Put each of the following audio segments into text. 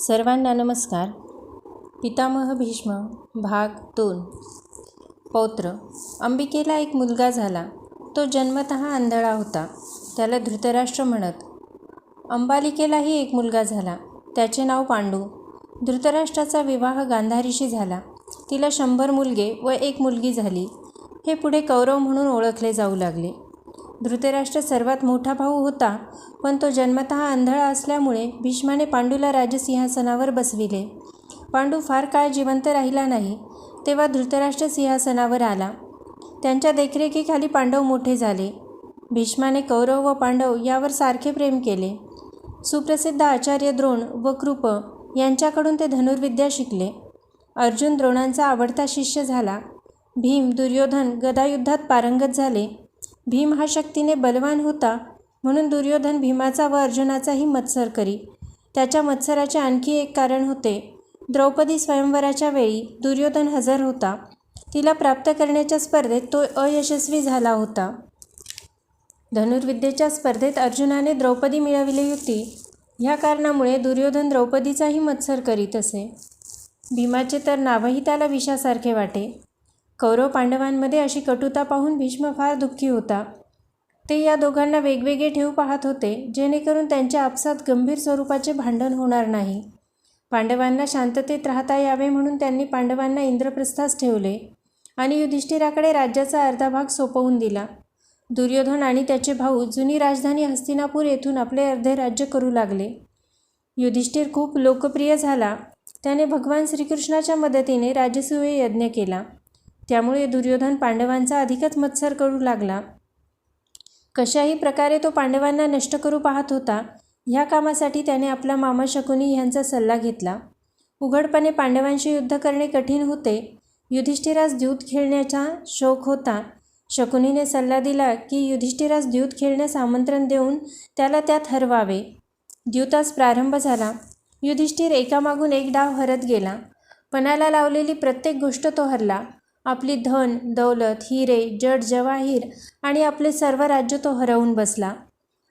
सर्वांना नमस्कार. पितामह भीष्म भाग दोन. पौत्र अंबिकेला एक मुलगा झाला. तो जन्मत आंधळा होता. त्याला धृतराष्ट्र म्हणत. अंबालिकेलाही एक मुलगा झाला. त्याचे नाव पांडू. धृतराष्ट्राचा विवाह गांधारीशी झाला. तिला शंभर मुलगे व एक मुलगी झाली. हे पुढे कौरव म्हणून ओळखले जाऊ लागले. धृतराष्ट्र सर्वात मोठा भाऊ होता पण तो जन्मतः आंधळा असल्यामुळे भीष्माने पांडूला राजसिंहासनावर बसविले. पांडू फार काळ जिवंत राहिला नाही तेव्हा धृतराष्ट्र सिंहासनावर आला. त्यांच्या देखरेखीखाली पांडव मोठे झाले. भीष्माने कौरव व पांडव यावर सारखे प्रेम केले. सुप्रसिद्ध आचार्य द्रोण व कृप यांच्याकडून ते धनुर्विद्या शिकले. अर्जुन द्रोणांचा आवडता शिष्य झाला. भीम दुर्योधन गदायुद्धात पारंगत झाले. भीम हा शक्तीने बलवान होता म्हणून दुर्योधन भीमाचा व अर्जुनाचाही मत्सर करी. त्याच्या मत्सराचे आणखी एक कारण होते. द्रौपदी स्वयंवराच्या वेळी दुर्योधन हजर होता. तिला प्राप्त करण्याच्या स्पर्धेत तो अयशस्वी झाला होता. धनुर्विद्येच्या स्पर्धेत अर्जुनाने द्रौपदी मिळविली होती ह्या कारणामुळे दुर्योधन द्रौपदीचाही मत्सर करीत असे. भीमाचे तर नावही त्याला विषासारखे वाटे. कौरव पांडवांमध्ये अशी कटुता पाहून भीष्म फार दुःखी होता. ते या दोघांना वेगवेगळे ठेवू पाहत होते जेणेकरून त्यांच्या आपसात गंभीर स्वरूपाचे भांडण होणार नाही. पांडवांना शांततेत राहता यावे म्हणून त्यांनी पांडवांना इंद्रप्रस्थास ठेवले आणि युधिष्ठिराकडे राज्याचा अर्धा भाग सोपवून दिला. दुर्योधन आणि त्याचे भाऊ जुनी राजधानी हस्तिनापूर येथून आपले अर्धे राज्य करू लागले. युधिष्ठिर खूप लोकप्रिय झाला. त्याने भगवान श्रीकृष्णाच्या मदतीने राजसूय यज्ञ केला. त्यामुळे दुर्योधन पांडवांचा अधिकच मत्सर करू लागला. कशाही प्रकारे तो पांडवांना नष्ट करू पाहत होता ह्या कामासाठी त्याने आपला मामा शकुनी ह्यांचा सल्ला घेतला. उघडपणे पांडवांशी युद्ध करणे कठीण होते. युधिष्ठिरास द्यूत खेळण्याचा शौक होता. शकुनीने सल्ला दिला की युधिष्ठिरास द्यूत खेळण्यास आमंत्रण देऊन त्याला त्यात हरवावे. द्यूतास प्रारंभ झाला. युधिष्ठिर एकामागून एक डाव हरत गेला. पणाला लावलेली प्रत्येक गोष्ट तो हरला. आपली धन दौलत हिरे जड जवाहीर आणि आपले सर्व राज्य तो हरवून बसला.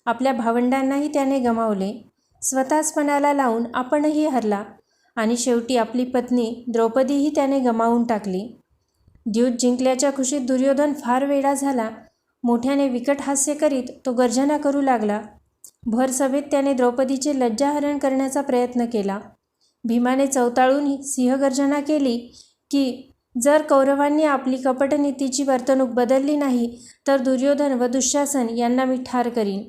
आपल्या भावंडांनाही त्याने गमावले. स्वतःच पणाला लावून आपणही हरला आणि शेवटी आपली पत्नी द्रौपदीही त्याने गमावून टाकली. द्यूत जिंकल्याच्या खुशीत दुर्योधन फार वेडा झाला. मोठ्याने विकट हास्य करीत तो गर्जना करू लागला. भर सभेत त्याने द्रौपदीचे लज्जाहरण करण्याचा प्रयत्न केला. भीमाने चवताळून सिंहगर्जना केली की जर कौरवांनी आपली कपटनीतीची वर्तणूक बदलली नाही तर दुर्योधन व दुःशासन यांना मी ठार करीन.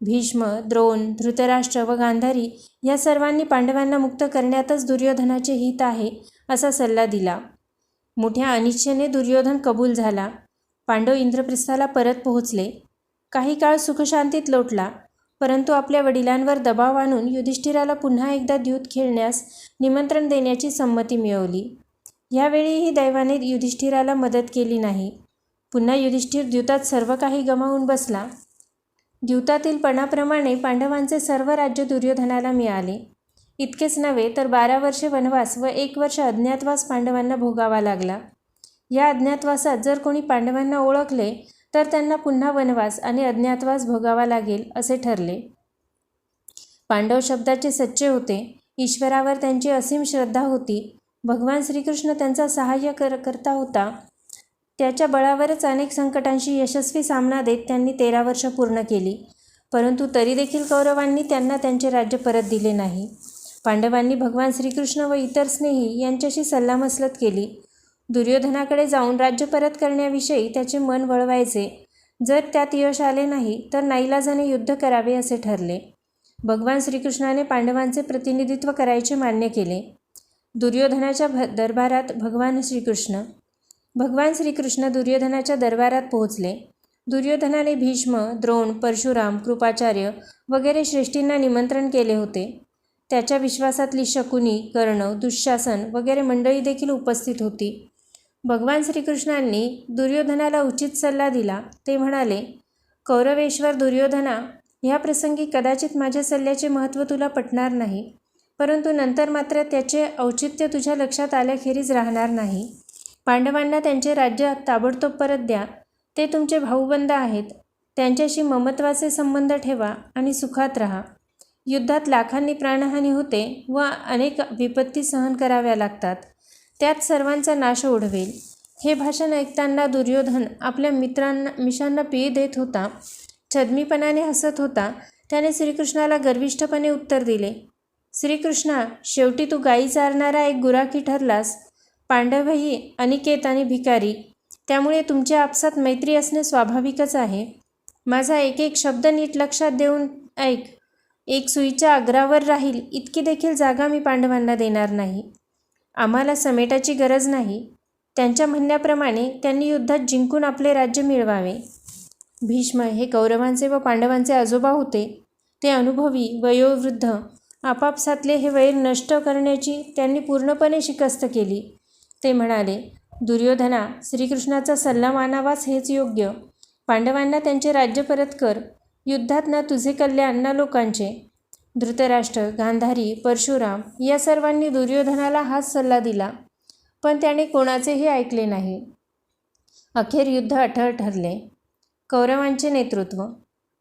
भीष्म द्रोण धृतराष्ट्र व गांधारी या सर्वांनी पांडवांना मुक्त करण्यातच दुर्योधनाचे हित आहे असा सल्ला दिला. मोठ्या अनिच्छेने दुर्योधन कबूल झाला. पांडव इंद्रप्रस्थाला परत पोहोचले. काही काळ सुखशांतीत लोटला परंतु आपल्या वडिलांवर दबाव आणून युधिष्ठिराला पुन्हा एकदा द्यूत खेळण्यास निमंत्रण देण्याची संमती मिळवली. यावेळीही दैवाने युधिष्ठिराला मदत केली नाही. पुन्हा युधिष्ठिर द्यूतात सर्व काही गमावून बसला. द्यूतातील पणाप्रमाणे पांडवांचे सर्व राज्य दुर्योधनाला मिळाले. इतकेच नव्हे तर बारा वर्षे वनवास व एक वर्ष अज्ञातवास पांडवांना भोगावा लागला. या अज्ञातवासात जर कोणी पांडवांना ओळखले तर त्यांना पुन्हा वनवास आणि अज्ञातवास भोगावा लागेल असे ठरले. पांडव शब्दाचे सच्चे होते. ईश्वरावर त्यांची असीम श्रद्धा होती. भगवान श्रीकृष्ण त्यांचा सहाय्य कर करता होता. त्याच्या बळावरच अनेक संकटांशी यशस्वी सामना देत त्यांनी तेरा वर्ष पूर्ण केली. परंतु तरी देखील कौरवांनी त्यांना त्यांचे राज्य परत दिले नाही. पांडवांनी भगवान श्रीकृष्ण व इतर स्नेही यांच्याशी सल्लामसलत केली. दुर्योधनाकडे जाऊन राज्य परत करण्याविषयी त्याचे मन वळवायचे. जर त्यात यश आले नाही तर नाईलाजाने युद्ध करावे असे ठरले. भगवान श्रीकृष्णाने पांडवांचे प्रतिनिधित्व करायचे मान्य केले. दुर्योधनाच्या भ दरबारात भगवान श्रीकृष्ण भगवान श्रीकृष्ण दुर्योधनाच्या दरबारात पोहोचले. दुर्योधनाने भीष्म द्रोण परशुराम कृपाचार्य वगैरे श्रेष्ठींना निमंत्रण केले होते. त्याच्या विश्वासातली शकुनी कर्ण दुःशासन वगैरे मंडळी देखील उपस्थित होती. भगवान श्रीकृष्णांनी दुर्योधनाला उचित सल्ला दिला. ते म्हणाले कौरवेश्वर दुर्योधना ह्या प्रसंगी कदाचित माझ्या सल्ल्याचे महत्त्व तुला पटणार नाही. परंतु नंतर मात्र त्याचे औचित्य तुझ्या लक्षात आल्याखेरीज राहणार नाही. पांडवांना त्यांचे राज्य ताबडतोब परत द्या. ते तुमचे भाऊबंद आहेत. त्यांच्याशी ममत्वाचे संबंध ठेवा आणि सुखात राहा. युद्धात लाखांनी प्राणहानी होते व अनेक विपत्ती सहन कराव्या लागतात. त्यात सर्वांचा नाश ओढवेल. हे भाषण ऐकताना दुर्योधन आपल्या मित्रांना मिशांना पीळ देत होता. छद्मीपणाने हसत होता. त्याने श्रीकृष्णाला गर्विष्ठपणे उत्तर दिले. श्रीकृष्णा शेवटी तू गायी चारणारा एक गुराखी ठरलास. पांडवही अनिकेत आणि भिकारी. त्यामुळे तुमच्या आपसात मैत्री असणे स्वाभाविकच आहे. माझा एक एक शब्द नीट लक्षात देऊन ऐक. एक सुईच्या आग्रावर राहील इतकी देखील जागा मी पांडवांना देणार नाही. आम्हाला समेटाची गरज नाही. त्यांच्या म्हणण्याप्रमाणे त्यांनी युद्धात जिंकून आपले राज्य मिळवावे. भीष्म हे कौरवांचे व पांडवांचे आजोबा होते. ते अनुभवी वयोवृद्ध आपापसातले हे वैर नष्ट करण्याची त्यांनी पूर्णपणे शिकस्त केली. ते म्हणाले दुर्योधना श्रीकृष्णाचा सल्ला मानावाच हेच योग्य. पांडवांना त्यांचे राज्य परत कर. युद्धात ना तुझे कल्याण ना लोकांचे. धृतराष्ट्र गांधारी परशुराम या सर्वांनी दुर्योधनाला हाच सल्ला दिला. पण त्याने कोणाचेही ऐकले नाही. अखेर युद्ध अठळ ठरले. कौरवांचे नेतृत्व.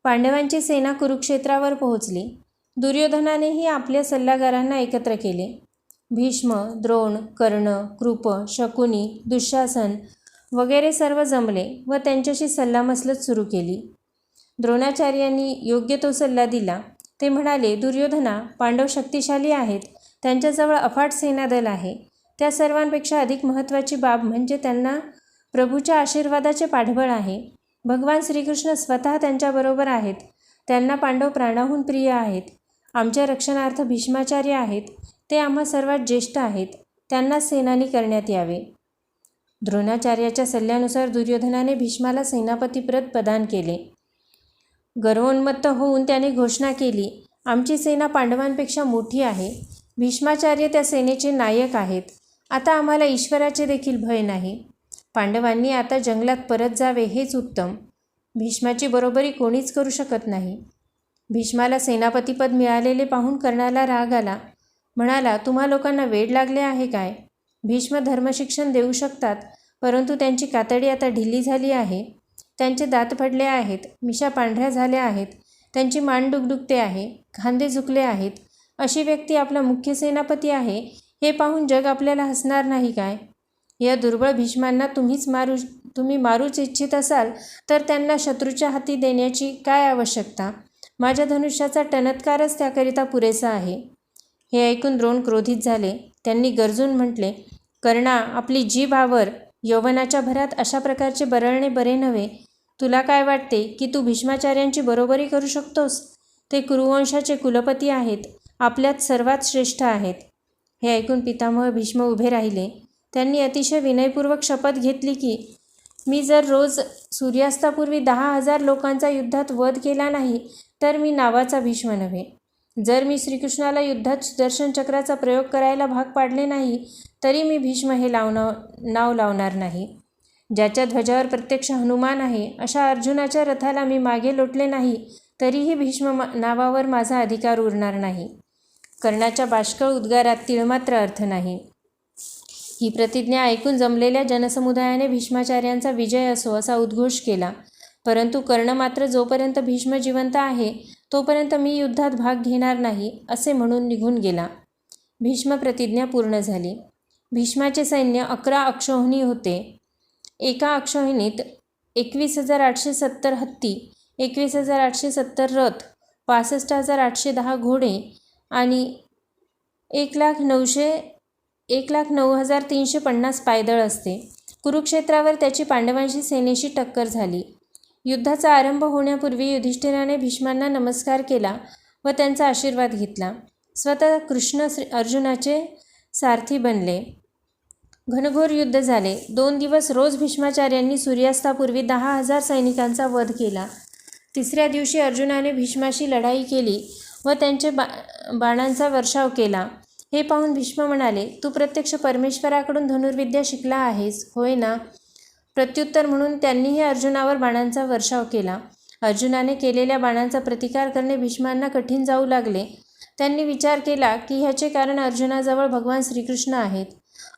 पांडवांची सेना कुरुक्षेत्रावर पोहोचली. दुर्योधनानेही आपल्या सल्लागारांना एकत्र केले. भीष्म द्रोण कर्ण कृप शकुनी दुःशासन वगैरे सर्व जमले व त्यांच्याशी सल्लामसलत सुरू केली. द्रोणाचार्यांनी योग्य तो सल्ला दिला. ते म्हणाले दुर्योधना पांडव शक्तिशाली आहेत. त्यांच्याजवळ अफाट सेनादल आहे. त्या सर्वांपेक्षा अधिक महत्त्वाची बाब म्हणजे त्यांना प्रभूच्या आशीर्वादाचे पाठबळ आहे. भगवान श्रीकृष्ण स्वतः त्यांच्याबरोबर आहेत. त्यांना पांडव प्राणाहून प्रिय आहेत. आमच्या रक्षणार्थ भीष्माचार्य आहेत. ते आम्हा सर्वात ज्येष्ठ आहेत. त्यांना सेनानी करण्यात यावे. द्रोणाचार्याच्या सल्ल्यानुसार दुर्योधनाने भीष्माला सेनापतीप्रत प्रदान केले. गर्वोन्मत्त होऊन त्याने घोषणा केली आमची सेना पांडवांपेक्षा मोठी आहे. भीष्माचार्य त्या सेनेचे नायक आहेत. आता आम्हाला ईश्वराचे देखील भय नाही. पांडवांनी आता जंगलात परत जावे हेच उत्तम. भीष्माची बरोबरी कोणीच करू शकत नाही. भीष्माला सेनापतीपद मिळालेले पाहून कर्णाला राग आला. म्हणाला तुम्हा लोकांना वेड लागले आहे काय? भीष्म धर्मशिक्षण देऊ शकतात परंतु त्यांची कातडी आता ढिली झाली आहे. त्यांचे दात पडले आहेत मिशा पांढऱ्या झाल्या आहेत त्यांची मान डुगडुगते आहे खांदे झुकले आहेत. अशी व्यक्ती आपला मुख्य सेनापती आहे हे पाहून जग आपल्याला हसणार नाही काय? या दुर्बळ भीष्मांना तुम्हीच मारू तुम्ही मारूच इच्छित असाल तर त्यांना शत्रूच्या हाती देण्याची काय आवश्यकता? माझ्या धनुष्याचा टणत्कारच त्याकरिता पुरेसा आहे. हे ऐकून द्रोण क्रोधित झाले. त्यांनी गरजून म्हटले कर्णा आपली जीभावर यौवनाच्या भरात अशा प्रकारचे बरळणे बरे नव्हे. तुला काय वाटते की तू भीष्माचार्यांची बरोबरी करू शकतोस? ते कुरुवंशाचे कुलपती आहेत. आपल्यात सर्वात श्रेष्ठ आहेत. हे ऐकून पितामह भीष्म उभे राहिले. त्यांनी अतिशय विनयपूर्वक शपथ घेतली की मी जर रोज सूर्यास्तापूर्वी दहा हजार लोकांचा युद्धात वध केला नाही तर मी नावाचा भीष्म नव्हे जर मी श्रीकृष्णाला युद्धात सुदर्शन चक्राचा प्रयोग करायला भाग पाडले नाही तरी मी भीष्म हे लावणं नाव लावणार नाही. ज्याच्या ध्वजावर प्रत्यक्ष हनुमान आहे अशा अर्जुनाच्या रथाला मी मागे लोटले नाही तरीही भीष्म मा नावावर माझा अधिकार उरणार नाही. कर्णाच्या बाष्कळ उद्गारात तिळमात्र अर्थ नाही. ही प्रतिज्ञा ऐकून जमलेल्या जनसमुदायाने भीष्माचार्यांचा विजय असो असा उद्घोष केला. परंतु कर्ण मात्र जोपर्यंत भीष्म जिवंत आहे तोपर्यंत मी युद्धात भाग घेणार नाही असे म्हणून निघून गेला. भीष्म प्रतिज्ञा पूर्ण झाली. भीष्माचे सैन्य अकरा अक्षोहिणी होते. एका अक्षोहिणीत एकवीस हजार आठशे सत्तर हत्ती एकवीस हजार आठशे सत्तर रथ पासष्ट हजार आठशे दहा घोडे आणि एक लाख नऊशे एक लाख नऊ हजार तीनशे पन्नास पायदळ असते. कुरुक्षेत्रावर त्याची पांडवांशी सेनेशी टक्कर झाली. युद्धाचा आरंभ होण्यापूर्वी युधिष्ठिराने भीष्मांना नमस्कार केला व त्यांचा आशीर्वाद घेतला. स्वतः कृष्ण श्री अर्जुनाचे सारथी बनले. घनघोर युद्ध झाले. दोन दिवस रोज भीष्माचार्यांनी सूर्यास्तापूर्वी दहा हजार सैनिकांचा वध केला. तिसऱ्या दिवशी अर्जुनाने भीष्माशी लढाई केली व त्यांचे बा बाणांचा वर्षाव केला. हे पाहून भीष्म म्हणाले तू प्रत्यक्ष परमेश्वराकडून धनुर्विद्या शिकला आहेस होय ना? प्रत्युत्तर म्हणून त्यांनीही अर्जुनावर बाणांचा वर्षाव केला. अर्जुनाने केलेल्या बाणांचा प्रतिकार करणे भीष्मांना कठीण जाऊ लागले. त्यांनी विचार केला की ह्याचे कारण अर्जुनाजवळ भगवान श्रीकृष्ण आहेत.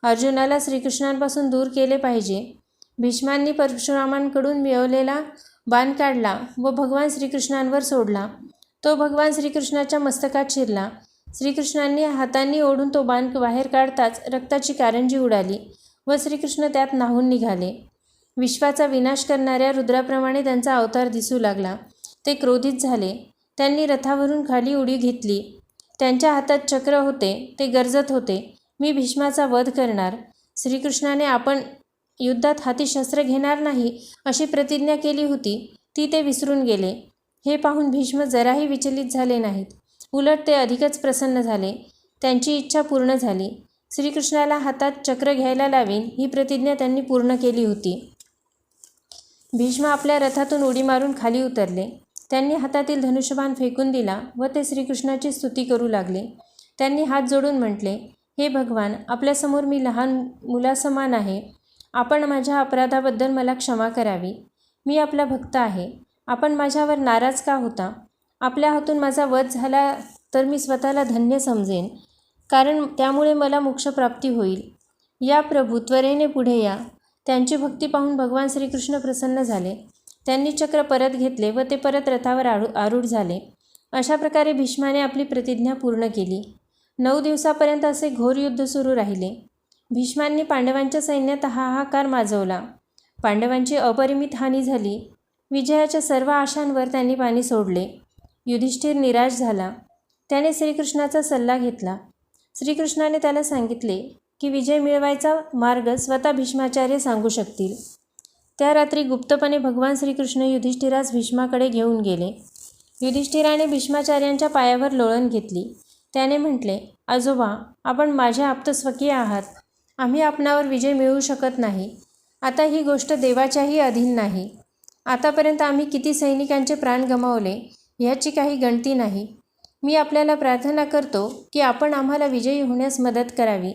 अर्जुनाला श्रीकृष्णांपासून दूर केले पाहिजे. भीष्मांनी परशुरामांकडून मिळवलेला बाण काढला व भगवान श्रीकृष्णांवर सोडला. तो भगवान श्रीकृष्णाच्या मस्तकात शिरला. श्रीकृष्णांनी हातांनी ओढून तो बाण बाहेर काढताच रक्ताची कारंजी उडाली व श्रीकृष्ण त्यात नाहून निघाले. विश्वाचा विनाश करणाऱ्या रुद्राप्रमाणे त्यांचा अवतार दिसू लागला. ते क्रोधित झाले. त्यांनी रथावरून खाली उडी घेतली. त्यांच्या हातात चक्र होते. ते गरजत होते. मी भीष्माचा वध करणार. श्रीकृष्णाने आपण युद्धात हाती शस्त्र घेणार नाही अशी प्रतिज्ञा केली होती. ती ते विसरून गेले. हे पाहून भीष्म जराही विचलित झाले नाहीत. उलट ते अधिकच प्रसन्न झाले. त्यांची इच्छा पूर्ण झाली. श्रीकृष्णाला हातात चक्र घ्यायला लावीन ही प्रतिज्ञा त्यांनी पूर्ण केली होती. भीष्म आपल्या रथातून उडी मारून खाली उतरले. त्यांनी हातातील धनुष्यबाण फेकून दिला व ते श्रीकृष्णाची स्तुती करू लागले. त्यांनी हात जोडून म्हटले हे भगवान आपल्यासमोर मी लहान मुलासमान आहे. आपण माझ्या अपराधाबद्दल मला क्षमा करावी. मी आपला भक्त आहे. आपण माझ्यावर नाराज का होता? आपल्या हातून माझा वध झाला तर मी स्वतःला धन्य समजेन. कारण त्यामुळे मला मोक्षप्राप्ती होईल. या प्रभू त्वरेने पुढे या. त्यांची भक्ती पाहून भगवान श्रीकृष्ण प्रसन्न झाले. त्यांनी चक्र परत घेतले व ते परत रथावर आरू आरूढ झाले. अशा प्रकारे भीष्माने आपली प्रतिज्ञा पूर्ण केली. नऊ दिवसापर्यंत असे घोर युद्ध सुरू राहिले. भीष्मांनी पांडवांच्या सैन्यात हाहाकार माजवला. पांडवांची अपरिमित हानी झाली. विजयाच्या सर्व आशांवर त्यांनी पाणी सोडले. युधिष्ठिर निराश झाला. त्याने श्रीकृष्णाचा सल्ला घेतला. श्रीकृष्णाने त्याला सांगितले की विजय मिळवायचा मार्ग स्वतः भीष्माचार्य सांगू शकतील. त्या रात्री गुप्तपणे भगवान श्रीकृष्ण युधिष्ठिरास भीष्माकडे घेऊन गेले. युधिष्ठिराने भीष्माचार्यांच्या पायावर लोळण घेतली. त्याने म्हटले आजोबा आपण माझ्या आप्तस्वकीय आहात. आम्ही आपणावर विजय मिळवू शकत नाही. आता ही गोष्ट देवाच्याही अधीन नाही. आतापर्यंत आम्ही किती सैनिकांचे प्राण गमावले ह्याची काही गणती नाही. मी आपल्याला प्रार्थना करतो की आपण आम्हाला विजयी होण्यास मदत करावी.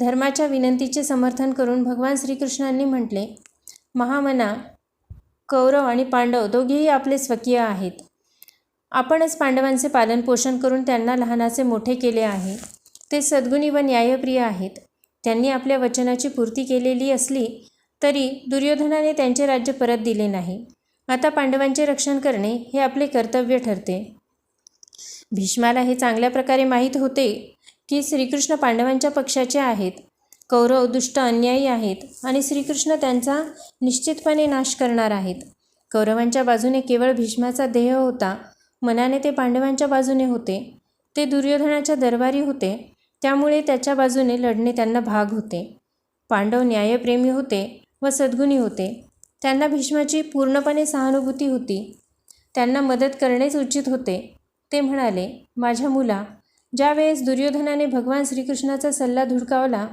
धर्माच्या विनंतीचे समर्थन करून भगवान श्रीकृष्णांनी म्हटले महामना कौरव आणि पांडव दोघेही आपले स्वकीय आहेत. आपणच पांडवांचे पालनपोषण करून त्यांना लहानाचे मोठे केले आहे. ते सद्गुणी व न्यायप्रिय आहेत. त्यांनी आपल्या वचनाची पूर्ती केलेली असली तरी दुर्योधनाने त्यांचे राज्य परत दिले नाही. आता पांडवांचे रक्षण करणे हे आपले कर्तव्य ठरते. भीष्माला हे चांगल्या प्रकारे माहीत होते की श्रीकृष्ण पांडवांच्या पक्षाचे आहेत. कौरव दुष्ट अन्यायी आहेत आणि श्रीकृष्ण त्यांचा निश्चितपणे नाश करणार आहेत. कौरवांच्या बाजूने केवळ भीष्माचा देह होता. मनाने ते पांडवांच्या बाजूने होते. ते दुर्योधनाच्या दरबारी होते. त्यामुळे त्याच्या बाजूने लढणे त्यांना भाग होते. पांडव न्यायप्रेमी होते व सद्गुणी होते. त्यांना भीष्माची पूर्णपणे सहानुभूती होती. त्यांना मदत करणेच उचित होते. ते म्हणाले माझ्या मुला ज्या वेळेस दुर्योधनाने भगवान श्रीकृष्णाचा सल्ला धुडकावला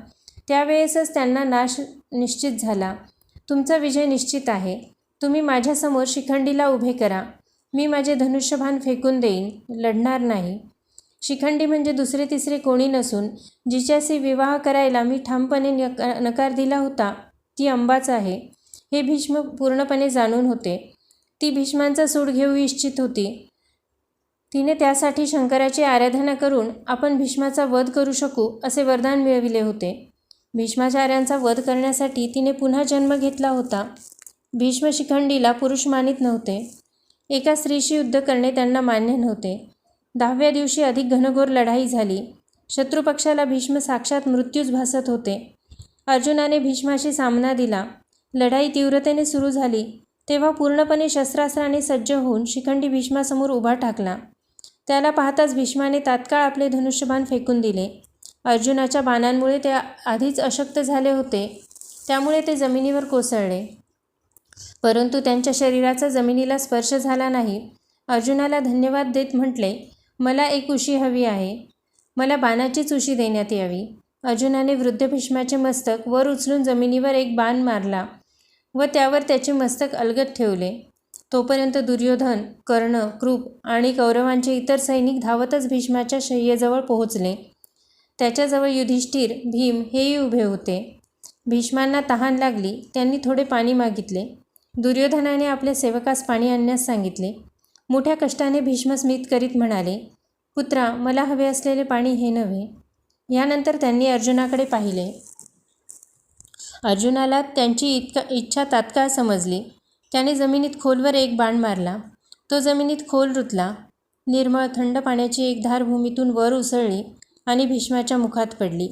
त्यावेळेसच त्यांना नाश निश्चित झाला. तुमचा विजय निश्चित आहे. तुम्ही माझ्यासमोर शिखंडीला उभे करा. मी माझे धनुष्यभान फेकून देईन. लढणार नाही. शिखंडी म्हणजे दुसरे तिसरे कोणी नसून जिच्याशी विवाह करायला मी ठामपणे नका नकार दिला होता ती अंबाच आहे. हे भीष्म पूर्णपणे जाणून होते. ती भीष्मांचा सूड घेऊ इच्छित होती. तिने त्यासाठी शंकराची आराधना करून आपण भीष्माचा वध करू शकू असे वरदान मिळविले होते. भीष्माचार्यांचा वध करण्यासाठी तिने पुन्हा जन्म घेतला होता. भीष्म शिखंडीला पुरुष मानित नव्हते. एका स्त्रीशी युद्ध करणे त्यांना मान्य नव्हते. दहाव्या दिवशी अधिक घनघोर लढाई झाली. शत्रुपक्षाला भीष्म साक्षात मृत्यूच भासत होते. अर्जुनाने भीष्माशी सामना दिला. लढाई तीव्रतेने सुरू झाली तेव्हा पूर्णपणे शस्त्रास्त्राने सज्ज होऊन शिखंडी भीष्मासमोर उभा टाकला त्याला पाहताच भीष्माने तात्काळ आपले धनुष्यबाण फेकून दिले. अर्जुनाच्या बाणांमुळे ते आधीच अशक्त झाले होते त्यामुळे ते जमिनीवर कोसळले. परंतु त्यांच्या शरीराचा जमिनीला स्पर्श झाला नाही. अर्जुनाला धन्यवाद देत म्हटले मला एक उशी हवी आहे. मला बाणाचीच उशी देण्यात यावी. अर्जुनाने वृद्ध भीष्माचे मस्तक वर उचलून जमिनीवर एक बाण मारला. व त्यावर त्याचे मस्तक अलगत ठेवले. तोपर्यंत दुर्योधन कर्ण कृप आणि कौरवांचे इतर सैनिक धावतच भीष्माच्या शय्येजवळ पोहोचले. त्याच्याजवळ युधिष्ठिर भीम हेही उभे होते. भीष्मांना तहान लागली त्यांनी थोडे पाणी मागितले. दुर्योधनाने आपल्या सेवकास पाणी आणण्यास सांगितले. मोठ्या कष्टाने भीष्म स्मित करीत म्हणाले पुत्रा मला हवे असलेले पाणी हे नव्हे. यानंतर त्यांनी अर्जुनाकडे पाहिले. अर्जुनाला त्यांची इतका इच्छा तात्काळ समजली. त्याने जमिनीत खोलवर एक बाण मारला. तो जमिनीत खोल रुतला. निर्मळ थंड पाण्याची एक धार भूमीतून वर उसळली आणि भीष्माच्या मुखात पडली.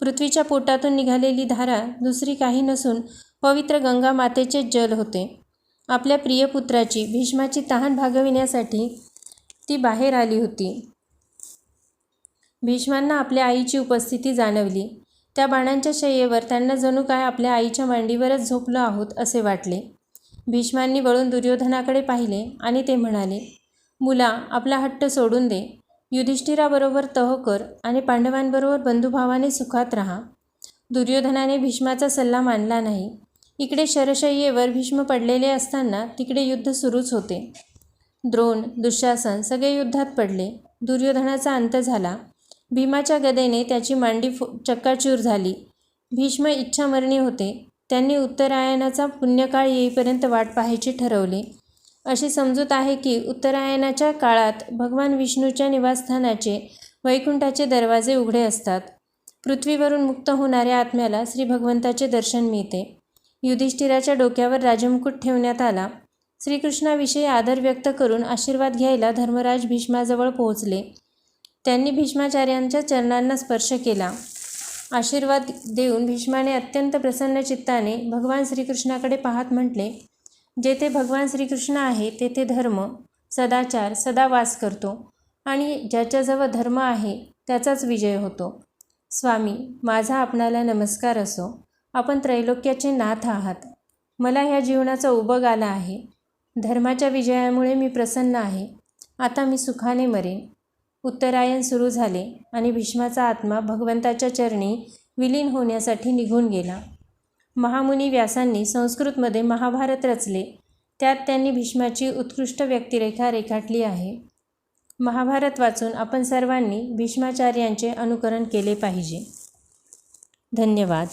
पृथ्वीच्या पोटातून निघालेली धारा दुसरी काही नसून पवित्र गंगा मातेचे जल होते. आपल्या प्रिय पुत्राची भीष्माची तहान भागविण्यासाठी ती बाहेर आली होती. भीष्मांना आपल्या आईची उपस्थिती जाणवली. त्या बाणांच्या शय्येवर त्यांना जणू काय आपल्या आईच्या मांडीवरच झोपलो आहोत असे वाटले. भीष्मांनी वळून दुर्योधनाकडे पाहिले आणि ते म्हणाले मुला आपला हट्ट सोडून दे. युधिष्ठिराबरोबर तह कर आणि पांडवांबरोबर बंधुभावाने सुखात राहा. दुर्योधनाने भीष्माचा सल्ला मानला नाही. इकडे शरशय्येवर भीष्म पडलेले असताना तिकडे युद्ध सुरूच होते. द्रोण दुःशासन सगळे युद्धात पडले. दुर्योधनाचा अंत झाला. भीमाच्या गदेने त्याची मांडी फु चक्काचूर झाली. भीष्म इच्छामरणी होते. त्यांनी उत्तरायणाचा पुण्यकाळ येईपर्यंत वाट पाहायचे ठरवले. अशी समजूत आहे की उत्तरायणाच्या काळात भगवान विष्णूच्या निवासस्थानाचे वैकुंठाचे दरवाजे उघडे असतात. पृथ्वीवरून मुक्त होणाऱ्या आत्म्याला श्री भगवंताचे दर्शन मिळते. युधिष्ठिराच्या डोक्यावर राजमुकुट ठेवण्यात आला. श्रीकृष्णाविषयी आदर व्यक्त करून आशीर्वाद घ्यायला धर्मराज भीष्माजवळ पोहोचले. त्यांनी भीष्माचार्यांच्या चरणांना स्पर्श केला. आशीर्वाद देऊन भीष्माने अत्यंत प्रसन्न चित्ताने भगवान श्रीकृष्णाकडे पाहत म्हटले जेथे भगवान श्रीकृष्ण आहे तेथे धर्म सदाचार सदा वास करतो आणि ज्याच्याजवळ धर्म आहे त्याचाच विजय होतो. स्वामी माझा आपणाला नमस्कार असो. आपण त्रैलोक्याचे नाथ आहात. मला ह्या जीवनाचा उबग आला आहे. धर्माच्या विजयामुळे मी प्रसन्न आहे. आता मी सुखाने मरेन. उत्तरायण सुरू झाले आणि भीष्माचा आत्मा भगवंताच्या चरणी विलीन होण्यासाठी निघून गेला. महामुनी व्यासांनी संस्कृतमध्ये महाभारत रचले. त्यात त्यांनी भीष्माची उत्कृष्ट व्यक्तिरेखा रेखाटली आहे. महाभारत वाचून आपण सर्वांनी भीष्माचार्यांचे अनुकरण केले पाहिजे. धन्यवाद.